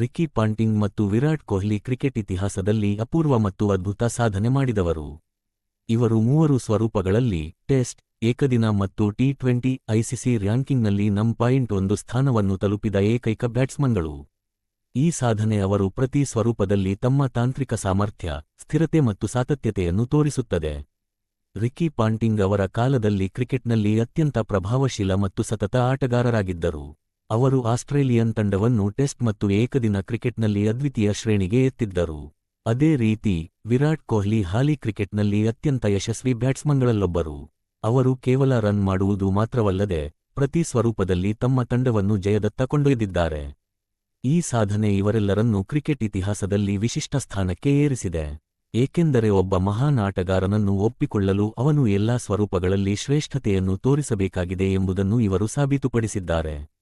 Ricky Ponting ಮತ್ತು Virat Kohli cricket ಇತಿಹಾಸದಲ್ಲಿ ಅಪೂರ್ವ ಮತ್ತು ಅದ್ಭುತ ಸಾಧನೆ ಮಾಡಿದವರು. ಇವರು ಮೂವರು ಸ್ವರೂಪಗಳಲ್ಲಿ ಟೆಸ್ಟ್, ಏಕದಿನ ಮತ್ತು ಟಿ ಟ್ವೆಂಟಿ ಐಸಿಸಿ ರ್ಯಾಂಕಿಂಗ್ನಲ್ಲಿ ನಂ ಪಾಯಿಂಟ್ ಒಂದು ಸ್ಥಾನವನ್ನು ತಲುಪಿದ ಏಕೈಕ ಬ್ಯಾಟ್ಸ್ಮನ್ಗಳು. ಈ ಸಾಧನೆ ಅವರು ಪ್ರತಿ ಸ್ವರೂಪದಲ್ಲಿ ತಮ್ಮ ತಾಂತ್ರಿಕ ಸಾಮರ್ಥ್ಯ, ಸ್ಥಿರತೆ ಮತ್ತು ಸಾತತ್ಯತೆಯನ್ನು ತೋರಿಸುತ್ತದೆ. ರಿಕಿ ಪಾಂಟಿಂಗ್ ಅವರ ಕಾಲದಲ್ಲಿ ಕ್ರಿಕೆಟ್ನಲ್ಲಿ ಅತ್ಯಂತ ಪ್ರಭಾವಶೀಲ ಮತ್ತು ಸತತ ಆಟಗಾರರಾಗಿದ್ದರು. ಅವರು ಆಸ್ಟ್ರೇಲಿಯನ್ ತಂಡವನ್ನು ಟೆಸ್ಟ್ ಮತ್ತು ಏಕದಿನ ಕ್ರಿಕೆಟ್ನಲ್ಲಿ ಅದ್ವಿತೀಯ ಶ್ರೇಣಿಗೆ ಎತ್ತಿದ್ದರು. ಅದೇ ರೀತಿ, ವಿರಾಟ್ ಕೊಹ್ಲಿ ಹಾಲಿ ಕ್ರಿಕೆಟ್ನಲ್ಲಿ ಅತ್ಯಂತ ಯಶಸ್ವಿ ಬ್ಯಾಟ್ಸ್ಮನ್ಗಳಲ್ಲೊಬ್ಬರು. ಅವರು ಕೇವಲ ರನ್ ಮಾಡುವುದು ಮಾತ್ರವಲ್ಲದೆ, ಪ್ರತಿ ಸ್ವರೂಪದಲ್ಲಿ ತಮ್ಮ ತಂಡವನ್ನು ಜಯದತ್ತ ಕೊಂಡೊಯ್ದಿದ್ದಾರೆ. ಈ ಸಾಧನೆ ಇವರೆಲ್ಲರನ್ನೂ ಕ್ರಿಕೆಟ್ ಇತಿಹಾಸದಲ್ಲಿ ವಿಶಿಷ್ಟ ಸ್ಥಾನಕ್ಕೆ ಏರಿಸಿದೆ. ಏಕೆಂದರೆ ಒಬ್ಬ ಮಹಾನ್ ಆಟಗಾರನನ್ನು ಒಪ್ಪಿಕೊಳ್ಳಲು ಅವನು ಎಲ್ಲಾ ಸ್ವರೂಪಗಳಲ್ಲಿ ಶ್ರೇಷ್ಠತೆಯನ್ನು ತೋರಿಸಬೇಕಾಗಿದೆ ಎಂಬುದನ್ನು ಇವರು ಸಾಬೀತುಪಡಿಸಿದ್ದಾರೆ.